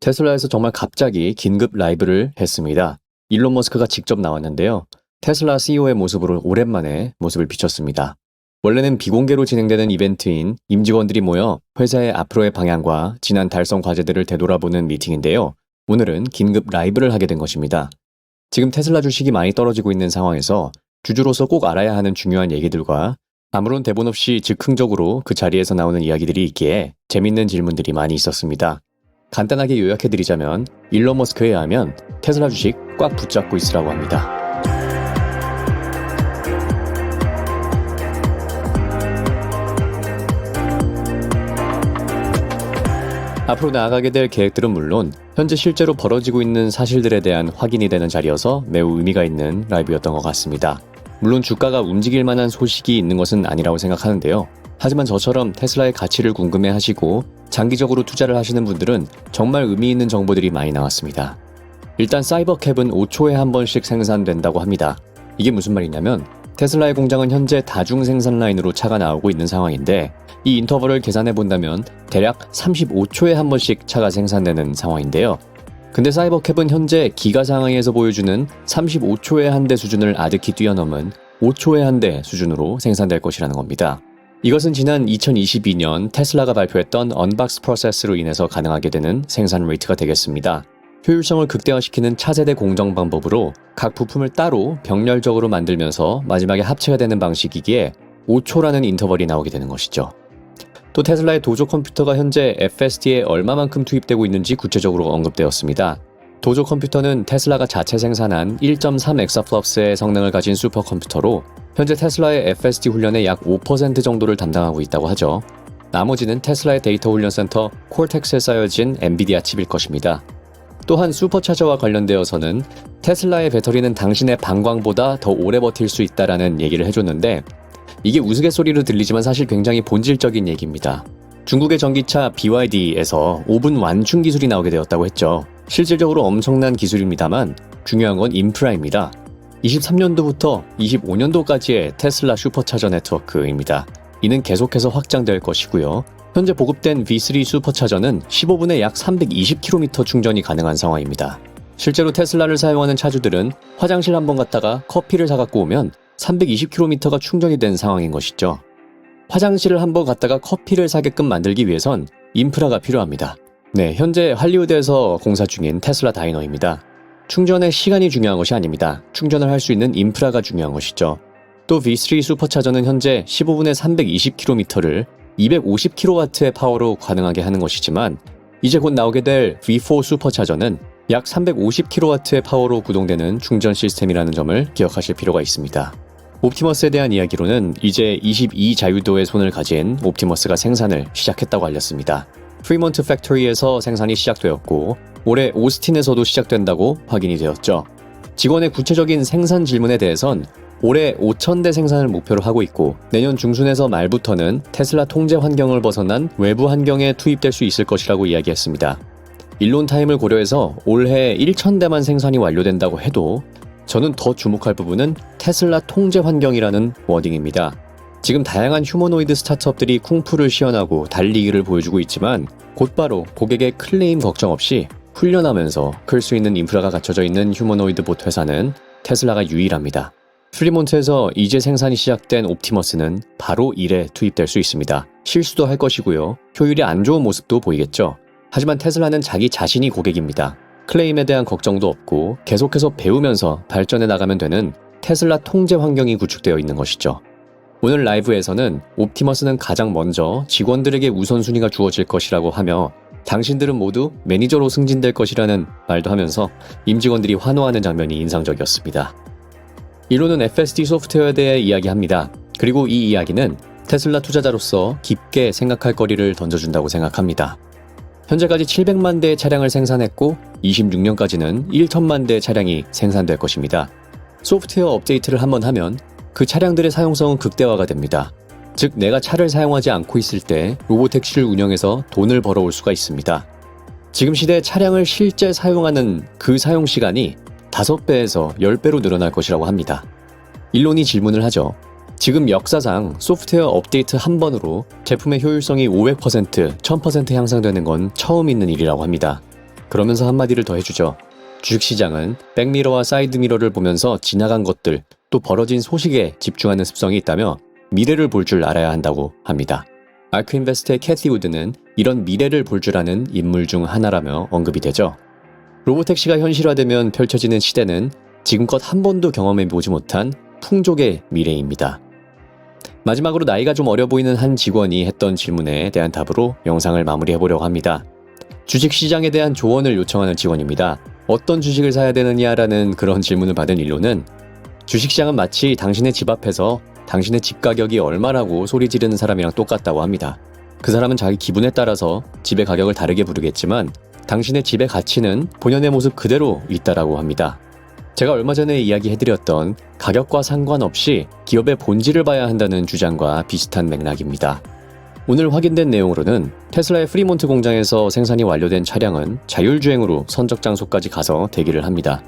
테슬라에서 정말 갑자기 긴급 라이브를 했습니다. 일론 머스크가 직접 나왔는데요. 테슬라 CEO의 모습으로 오랜만에 모습을 비췄습니다. 원래는 비공개로 진행되는 이벤트인 임직원들이 모여 회사의 앞으로의 방향과 지난 달성 과제들을 되돌아보는 미팅인데요. 오늘은 긴급 라이브를 하게 된 것입니다. 지금 테슬라 주식이 많이 떨어지고 있는 상황에서 주주로서 꼭 알아야 하는 중요한 얘기들과 아무런 대본 없이 즉흥적으로 그 자리에서 나오는 이야기들이 있기에 재밌는 질문들이 많이 있었습니다. 간단하게 요약해드리자면 일론 머스크에 의하면 테슬라 주식 꽉 붙잡고 있으라고 합니다. 앞으로 나아가게 될 계획들은 물론 현재 실제로 벌어지고 있는 사실들에 대한 확인이 되는 자리여서 매우 의미가 있는 라이브였던 것 같습니다. 물론 주가가 움직일 만한 소식이 있는 것은 아니라고 생각하는데요. 하지만 저처럼 테슬라의 가치를 궁금해 하시고 장기적으로 투자를 하시는 분들은 정말 의미 있는 정보들이 많이 나왔습니다. 일단 사이버캡은 5초에 한 번씩 생산된다고 합니다. 이게 무슨 말이냐면 테슬라의 공장은 현재 다중 생산 라인으로 차가 나오고 있는 상황인데 이 인터벌을 계산해 본다면 대략 35초에 한 번씩 차가 생산되는 상황인데요. 근데 사이버캡은 현재 기가 상황에서 보여주는 35초에 한 대 수준을 아득히 뛰어넘은 5초에 한 대 수준으로 생산될 것이라는 겁니다. 이것은 지난 2022년 테슬라가 발표했던 언박스 프로세스로 인해서 가능하게 되는 생산 레이트가 되겠습니다. 효율성을 극대화시키는 차세대 공정 방법으로 각 부품을 따로 병렬적으로 만들면서 마지막에 합체가 되는 방식이기에 5초라는 인터벌이 나오게 되는 것이죠. 또 테슬라의 도조 컴퓨터가 현재 FSD에 얼마만큼 투입되고 있는지 구체적으로 언급되었습니다. 도조 컴퓨터는 테슬라가 자체 생산한 1.3 엑사플rop스의 성능을 가진 슈퍼컴퓨터로 현재 테슬라의 FSD 훈련의 약 5% 정도를 담당하고 있다고 하죠. 나머지는 테슬라의 데이터 훈련 센터 콜텍스에 쌓여진 엔비디아 칩일 것입니다. 또한 슈퍼차저와 관련되어서는 테슬라의 배터리는 당신의 방광보다 더 오래 버틸 수 있다라는 얘기를 해줬는데 이게 우스갯소리로 들리지만 사실 굉장히 본질적인 얘기입니다. 중국의 전기차 BYD에서 5분 완충 기술이 나오게 되었다고 했죠. 실질적으로 엄청난 기술입니다만 중요한 건 인프라입니다. 23년도부터 25년도까지의 테슬라 슈퍼차저 네트워크입니다. 이는 계속해서 확장될 것이고요. 현재 보급된 V3 슈퍼차저는 15분에 약 320km 충전이 가능한 상황입니다. 실제로 테슬라를 사용하는 차주들은 화장실 한 번 갔다가 커피를 사갖고 오면 320km가 충전이 된 상황인 것이죠. 화장실을 한 번 갔다가 커피를 사게끔 만들기 위해선 인프라가 필요합니다. 네, 현재 할리우드에서 공사 중인 테슬라 다이너입니다. 충전의 시간이 중요한 것이 아닙니다. 충전을 할 수 있는 인프라가 중요한 것이죠. 또 V3 슈퍼차저는 현재 15분에 320km를 250kW의 파워로 가능하게 하는 것이지만 이제 곧 나오게 될 V4 슈퍼차저는 약 350kW의 파워로 구동되는 충전 시스템이라는 점을 기억하실 필요가 있습니다. 옵티머스에 대한 이야기로는 이제 22 자유도의 손을 가진 옵티머스가 생산을 시작했다고 알렸습니다. 프리몬트 팩토리에서 생산이 시작되었고 올해 오스틴에서도 시작된다고 확인이 되었죠. 직원의 구체적인 생산 질문에 대해선 올해 5,000대 생산을 목표로 하고 있고 내년 중순에서 말부터는 테슬라 통제 환경을 벗어난 외부 환경에 투입될 수 있을 것이라고 이야기했습니다. 일론 타임을 고려해서 올해 1,000대만 생산이 완료된다고 해도 저는 더 주목할 부분은 테슬라 통제 환경이라는 워딩입니다. 지금 다양한 휴머노이드 스타트업들이 쿵푸를 시연하고 달리기를 보여주고 있지만 곧바로 고객의 클레임 걱정 없이 훈련하면서 클 수 있는 인프라가 갖춰져 있는 휴머노이드 봇 회사는 테슬라가 유일합니다. 프리몬트에서 이제 생산이 시작된 옵티머스는 바로 일에 투입될 수 있습니다. 실수도 할 것이고요. 효율이 안 좋은 모습도 보이겠죠. 하지만 테슬라는 자기 자신이 고객입니다. 클레임에 대한 걱정도 없고 계속해서 배우면서 발전해 나가면 되는 테슬라 통제 환경이 구축되어 있는 것이죠. 오늘 라이브에서는 옵티머스는 가장 먼저 직원들에게 우선순위가 주어질 것이라고 하며 당신들은 모두 매니저로 승진될 것이라는 말도 하면서 임직원들이 환호하는 장면이 인상적이었습니다. 이론은 FSD 소프트웨어에 대해 이야기합니다. 그리고 이 이야기는 테슬라 투자자로서 깊게 생각할 거리를 던져준다고 생각합니다. 현재까지 700만 대의 차량을 생산했고 26년까지는 1천만 대의 차량이 생산될 것입니다. 소프트웨어 업데이트를 한번 하면 그 차량들의 사용성은 극대화가 됩니다. 즉 내가 차를 사용하지 않고 있을 때 로보택시를 운영해서 돈을 벌어올 수가 있습니다. 지금 시대에 차량을 실제 사용하는 그 사용 시간이 5배에서 10배로 늘어날 것이라고 합니다. 일론이 질문을 하죠. 지금 역사상 소프트웨어 업데이트 한 번으로 제품의 효율성이 500%, 1000% 향상되는 건 처음 있는 일이라고 합니다. 그러면서 한마디를 더 해주죠. 주식시장은 백미러와 사이드미러를 보면서 지나간 것들, 또 벌어진 소식에 집중하는 습성이 있다며 미래를 볼 줄 알아야 한다고 합니다. 아크인베스트의 캐티 우드는 이런 미래를 볼 줄 아는 인물 중 하나라며 언급이 되죠. 로보택시가 현실화되면 펼쳐지는 시대는 지금껏 한 번도 경험해 보지 못한 풍족의 미래입니다. 마지막으로 나이가 좀 어려 보이는 한 직원이 했던 질문에 대한 답으로 영상을 마무리해 보려고 합니다. 주식 시장에 대한 조언을 요청하는 직원입니다. 어떤 주식을 사야 되느냐라는 그런 질문을 받은 일로는 주식 시장은 마치 당신의 집 앞에서 당신의 집 가격이 얼마라고 소리 지르는 사람이랑 똑같다고 합니다. 그 사람은 자기 기분에 따라서 집의 가격을 다르게 부르겠지만 당신의 집의 가치는 본연의 모습 그대로 있다라고 합니다. 제가 얼마 전에 이야기해드렸던 가격과 상관없이 기업의 본질을 봐야 한다는 주장과 비슷한 맥락입니다. 오늘 확인된 내용으로는 테슬라의 프리몬트 공장에서 생산이 완료된 차량은 자율주행으로 선적 장소까지 가서 대기를 합니다.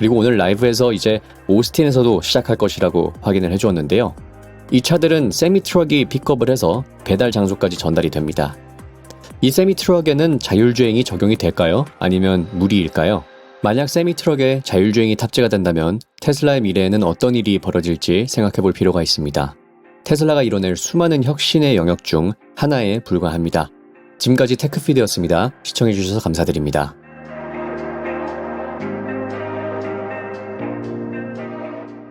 그리고 오늘 라이브에서 이제 오스틴에서도 시작할 것이라고 확인을 해주었는데요. 이 차들은 세미 트럭이 픽업을 해서 배달 장소까지 전달이 됩니다. 이 세미 트럭에는 자율주행이 적용이 될까요? 아니면 무리일까요? 만약 세미 트럭에 자율주행이 탑재가 된다면 테슬라의 미래에는 어떤 일이 벌어질지 생각해 볼 필요가 있습니다. 테슬라가 이뤄낼 수많은 혁신의 영역 중 하나에 불과합니다. 지금까지 테크피드였습니다. 시청해주셔서 감사드립니다.